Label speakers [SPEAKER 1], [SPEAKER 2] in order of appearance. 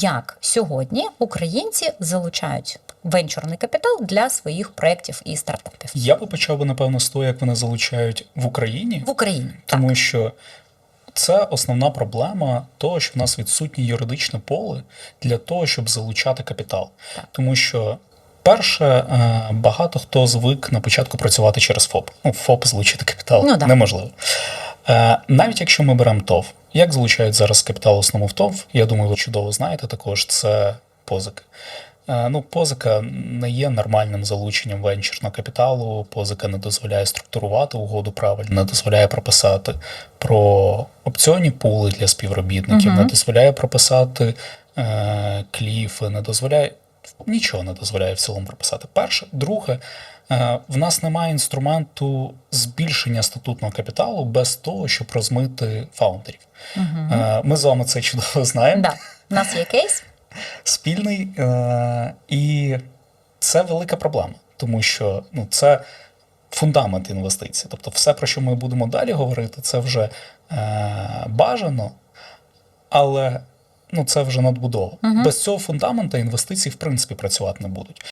[SPEAKER 1] як сьогодні українці залучають венчурний капітал для своїх проєктів і стартапів
[SPEAKER 2] Я би почав би, напевно, з того, як вони залучають в Україні,
[SPEAKER 1] в Україні.
[SPEAKER 2] тому що це основна проблема того, що в нас відсутнє юридичне поле для того, щоб залучати капітал. Тому що. Перше, е, багато хто звик на початку працювати через ФОП. Ну, ФОП залучити капітал
[SPEAKER 1] Ну,
[SPEAKER 2] неможливо. Е, Навіть якщо ми беремо ТОВ, як залучають зараз капітал основу в ТОВ, я думаю, ви чудово знаєте також, це позики. Е, Ну, позика не є нормальним залученням венчурного капіталу. Позика не дозволяє структурувати угоду правильно, не дозволяє прописати про опціонні пули для співробітників,
[SPEAKER 1] Мгм.
[SPEAKER 2] не дозволяє прописати е, кліфи, не дозволяє нічого не дозволяє в цілому прописати. Перше, друге, е, в нас немає інструменту збільшення статутного капіталу без того, щоб розмити фаундерів.
[SPEAKER 1] Угу.
[SPEAKER 2] Е, Ми з вами це чудово знаємо
[SPEAKER 1] Да. У нас є кейс.
[SPEAKER 2] спільний, е, і це велика проблема, тому що ну, це фундамент інвестицій. Тобто, все, про що ми будемо далі говорити, це вже е, бажано, але ну, це вже надбудова. Без цього фундамента інвестиції в принципі працювати не будуть.